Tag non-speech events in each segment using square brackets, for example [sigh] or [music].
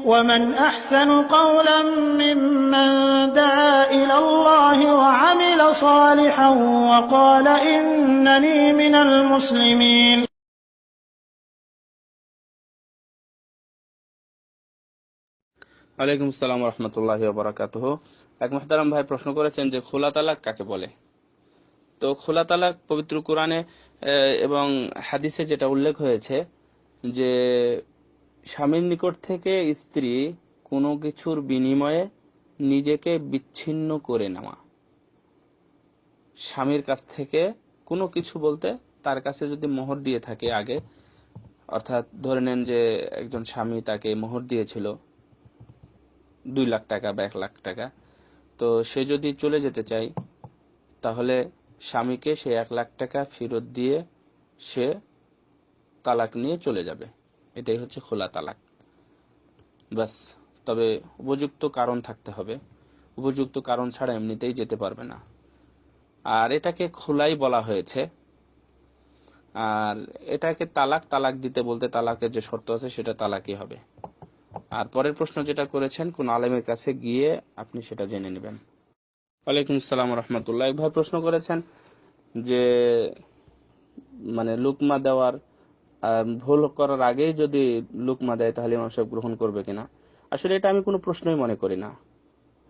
ومن أحسن قولا ممن دعا إلى الله وعمل صالحا وقال إنني من المسلمين ওয়ালাইকুম আসসালাম রহমতুল্লাহ বরাকাত এক মোহতারাম ভাই প্রশ্ন করেছেন যে খোলা তালাক কাকে বলে তো খোলা তালাক পবিত্র কোরআনে আহ, এবং হাদিসে যেটা উল্লেখ হয়েছে যে স্বামীর নিকট থেকে স্ত্রী কোনো কিছুর বিনিময়ে নিজেকে বিচ্ছিন্ন করে নেওয়া। স্বামীর কাছ থেকে কোনো কিছু বলতে তার কাছে যদি মোহর দিয়ে থাকে আগে, অর্থাৎ ধরে নেন যে একজন স্বামী তাকে মোহর দিয়েছিল, দুই লাখ টাকা বা এক লাখ টাকা, তো সে যদি চলে যেতে চায়, তাহলে স্বামীকে সে এক লাখ টাকা ফেরত দিয়ে সে তালাক নিয়ে চলে যাবে। এটাই হচ্ছে খোলা তালাক। ব্যাস, তবে উপযুক্ত কারণ থাকতে হবে। উপযুক্ত কারণ ছাড়া এমনিতেই যেতে পারবে না। আর এটাকে খোলাই বলা হয়েছে। আর এটাকে তালাক তালাক দিতে বলতে তালাকের যে শর্ত আছে, সেটা তালাকই হবে। আর পরের প্রশ্ন যেটা করেছেন, কোন আলেমের কাছে গিয়ে আপনি সেটা জেনে নেবেন। ওয়ালাইকুম আসসালাম রহমতুল্লাহ ভাই প্রশ্ন করেছেন যে মানে লুকমা দেওয়ার ভুল করার আগেই যদি লুকমা দেয় তাহলে ইমাম সাহেব গ্রহণ করবে কিনা? আসলে এটা আমি কোনো প্রশ্নই মনে করি না।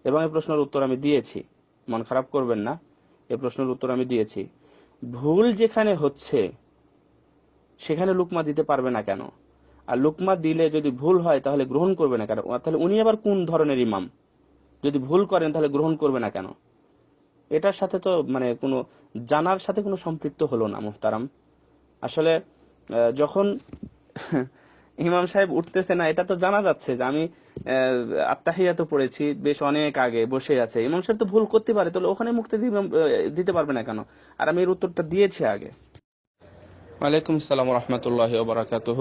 এবং এই প্রশ্নের উত্তর আমি দিয়েছি। মন খারাপ করবেন না। এই প্রশ্নের উত্তর আমি দিয়েছি। ভুল যেখানে হচ্ছে, সেখানে লুকমা দিতে পারবে না কেন? আর লুকমা দিলে যদি ভুল হয় তাহলে গ্রহণ করবে না কেন? তাহলে উনি আবার কোন ধরনের ইমাম? যদি ভুল করেন তাহলে গ্রহণ করবে না কেন? এটার সাথে তো মানে কোনো জানার সাথে কোনো সম্পৃক্ত হলো না, মুহতারাম। আসলে যখন [laughs] ইমাম সাহেব উঠতেছে না, এটা তো জানা যাচ্ছে যে আমি আত্মাহিয়া তো পড়েছি বেশ অনেক আগে, বসে আছে। ইমাম সাহেব তো ভুল করতে পারে, তাহলে ওখানে মুক্তি দিতে পারবে না কেন? আর আমি এর উত্তরটা দিয়েছি আগে। ওয়ালাইকুম আসসালাম রহমতুল্লাহ বারাকাতুহ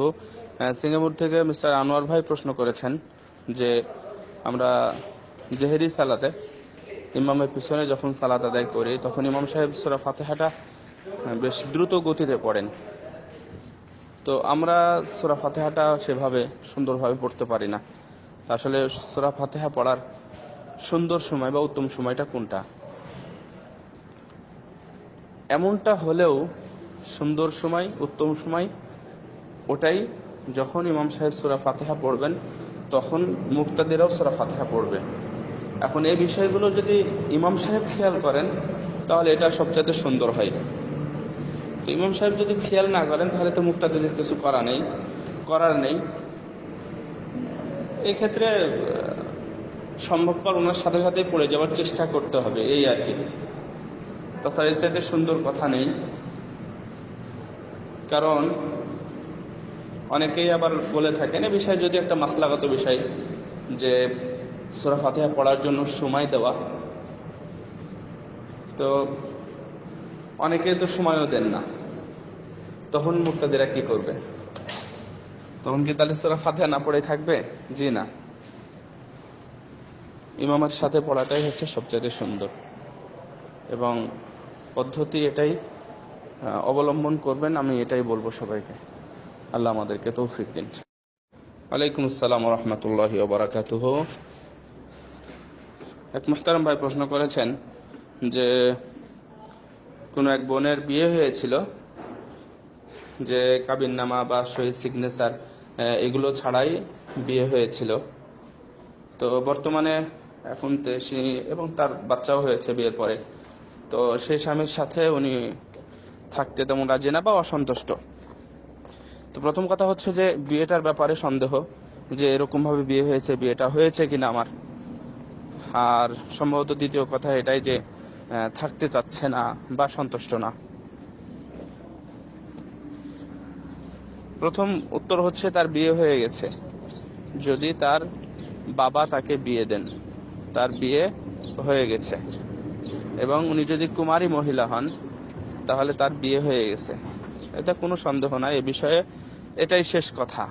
সিঙ্গাপুর থেকে মিস্টার আনোয়ার ভাই প্রশ্ন করেছেন যে আমরা জেহেরি সালাতে, ইমামের পিছনে যখন সালাত আদায় করি, তখন ইমাম সাহেব সুরা ফাতেহাটা বেশ দ্রুত গতিতে পড়েন। তো আমরা সুরা ফাতেহাটা সেভাবে সুন্দরভাবে পড়তে পারি না। আসলে সুরা ফাতেহা পড়ার সুন্দর সময় বা উত্তম সময়টা কোনটা? এমনটা হলেও সুন্দর সময়, উত্তম সময়, ওটাই যখন ইমাম সাহেব সুরা ফাতেহা পড়বেন, তখন মুক্তাদিরাও সুরা ফাতেহা পড়বে। এখন এই বিষয়গুলো যদি ইমাম সাহেব খেয়াল করেন, তাহলে এটা সবচাইতে সুন্দর হয়। ইমাম সাহেব যদি খেয়াল না করেন, তাহলে তো মুক্তাদিদের কিছু করা নেই, করার নেই। এক্ষেত্রে সম্ভবপর ওনার সাথে সাথে পড়ে যাওয়ার চেষ্টা করতে হবে, এই আর কি। তাছাড়া এর চাইতে সুন্দর কথা নেই। কারণ, অনেকেই আবার বলে থাকেন, এ বিষয়ে যদি একটা মাসলাগত বিষয়, যে সুরা ফাতিহা পড়ার জন্য সময় দেওয়া, তো অনেকে তো সময়ও দেন না। তখন মুক্তাদিরা কি করবে? তখন কি তাহলে সুরা ফাতিহা না পড়ে থাকবে? জি না। ইমামের সাথে পড়াটাই হচ্ছে সবচেয়ে সুন্দর। এবং পদ্ধতি এটাই অবলম্বন করবেন, আমি এটাই বলব সবাইকে। আল্লাহ আমাদেরকে তৌফিক দিন। ওয়ালাইকুম আসসালাম রহমতুল্লাহ বারাকাতুহ এক মুহতারাম ভাই প্রশ্ন করেছেন যে, কোন এক বোনের বিয়ে হয়েছিল? যে কাবিননামা বা শহীদ সিগনেচার এগুলো ছাড়াই বিয়ে হয়েছিল। তো বর্তমানে এখন এবং তার বাচ্চাও হয়েছে বিয়ের পরে। তো সেই স্বামীর সাথে উনি থাকতে তেমন রাজি না বা অসন্তুষ্ট। তো প্রথম কথা হচ্ছে যে বিয়েটার ব্যাপারে সন্দেহ যে এরকম ভাবে বিয়ে হয়েছে, বিয়েটা হয়েছে কিনা আমার। আর সম্ভবত দ্বিতীয় কথা এটাই যে থাকতে চাচ্ছে না বা সন্তুষ্ট না। প্রথম উত্তর হচ্ছে তার বিয়ে হয়ে গেছে। যদি তার বাবা তাকে বিয়ে দেন, তার বিয়ে হয়ে গেছে। এবং উনি যদি কুমারী মহিলা হন, তাহলে তার বিয়ে হয়ে গেছে। এটা কোনো সন্দেহ নাই, এ বিষয়ে এটাই শেষ কথা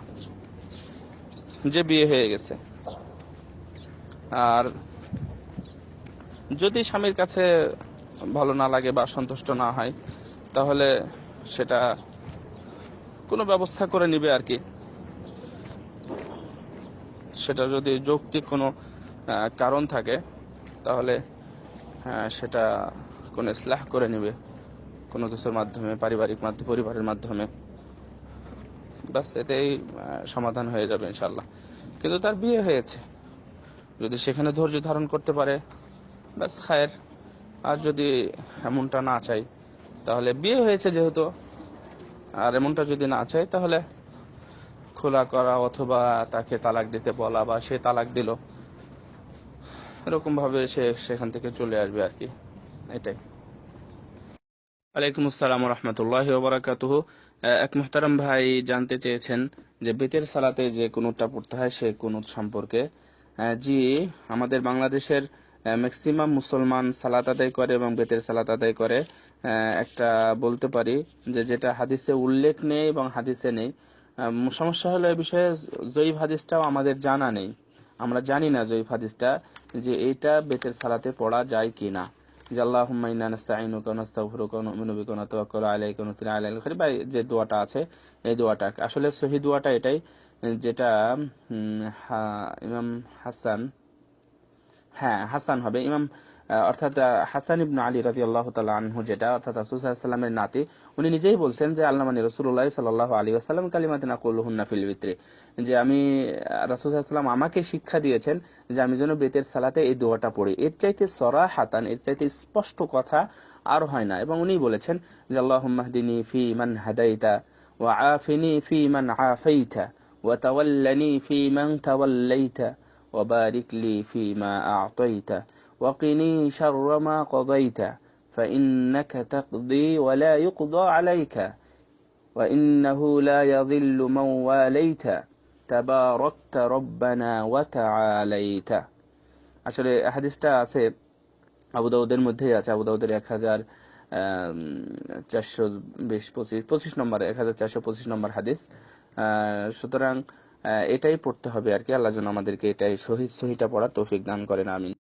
যে বিয়ে হয়ে গেছে। আর যদি স্বামীর কাছে ভালো না লাগে বা সন্তুষ্ট না হয়, তাহলে সেটা কোনো ব্যবস্থা করে নিবে আর কি। সেটা যদি যৌক্তিক কোনো কারণ থাকে, তাহলে সেটা কোনো ইসলাহ করে নেবে। কোনো কিছুর মাধ্যমে, পারিবারিক মাধ্যমে পরিবারের মাধ্যমে। বাস এতেই সমাধান হয়ে যাবে ইনশাল্লাহ কিন্তু তার বিয়ে হয়েছে। যদি সেখানে ধৈর্য ধারণ করতে পারে, ব্যাস, খায়ের। আর যদি এমনটা না চাই, তাহলে বিয়ে হয়েছে যেহেতু আর এমনটা যদি না চাই তাহলে খোলা করা অথবা তাকে তালাক দিতে বলা বা সে তালাক দিল এরকম ভাবে সে সেখান থেকে চলে আসবে আর কি। এটাই। ওয়ালাইকুম আসসালাম রহমতুল্লাহ ওবরাকাতুহ। এক মুহতারাম ভাই জানতে চেয়েছেন যে বেতের সালাতে যে কোনটা পড়তে হয় সে কুনুত সম্পর্কে। জি, আমাদের বাংলাদেশের ম্যাক্সিমাম মুসলমান সালাত আদায় করে এবং বেতের সালাত আদায় করে। একটা বলতে পারি যে যেটা হাদিসে উল্লেখ নেই এবং হাদিসে নেই। সমস্যা হলো এই বিষয়ে জয়ীব হাদিসটাও আমাদের জানা নেই। আমরা জানি না জয়ীব হাদিসটা যে এটা বেতের সালাতে পড়া যায় যে ওয়া নুসিলু আলাইকা বা যে দোয়াটা আছে, এই দোয়াটা। আসলে সহি দোয়াটা এটাই, যেটা ইমাম হাসান হ্যাঁ হাসান হবে। ইমাম অর্থাৎ হাসান ইবনু আলী রাজি আল্লাহ আনহু যেটা, অর্থাৎ রাসুলের নাতি, উনি নিজেই বলছেন যে, আল্লাহ মানে রসুল্লাহ সাল্লাহ আলী আসাল্লাম কালিমাতিনা কল্লুহুন্না ফিল ভিতরে যে আমি রাসুলাম আমাকে শিক্ষা দিয়েছেন যে, আমি যেন বেতের সালাতে এই দোয়াটা পড়ি। এর চাইতে সরা হাতান এর চাইতে স্পষ্ট কথা আর হয় না। এবং উনি বলেছেন যে আল্লাহ মাহদিনী ফি মান হাদাইতা, ওয়া আফিনি ফি মান আফাইতা, ওয়া তাওয়াল্লানি ফি মান তাওয়াল্লাইতা। وبارك لي فيما أعطيت وقني شر ما قضيت فإنك تقضي ولا يقضى عليك وإنه لا يضل من واليت تباركت ربنا وتعاليت আসলে হাদিসটা আছে আবু দাউদের মধ্যেই আছে আবু দাউদের এক হাজার চারশো বিশ পঁচিশ পঁচিশ নম্বর এক হাজার চারশো পঁচিশ নম্বর হাদিস আহ, সুতরাং আহ, এটাই পড়তে হবে আর কি। আল্লাহ যেন আমাদেরকে এটাই শহীদ সহিতা পড়ার তৌফিক দান করেন, আমিন।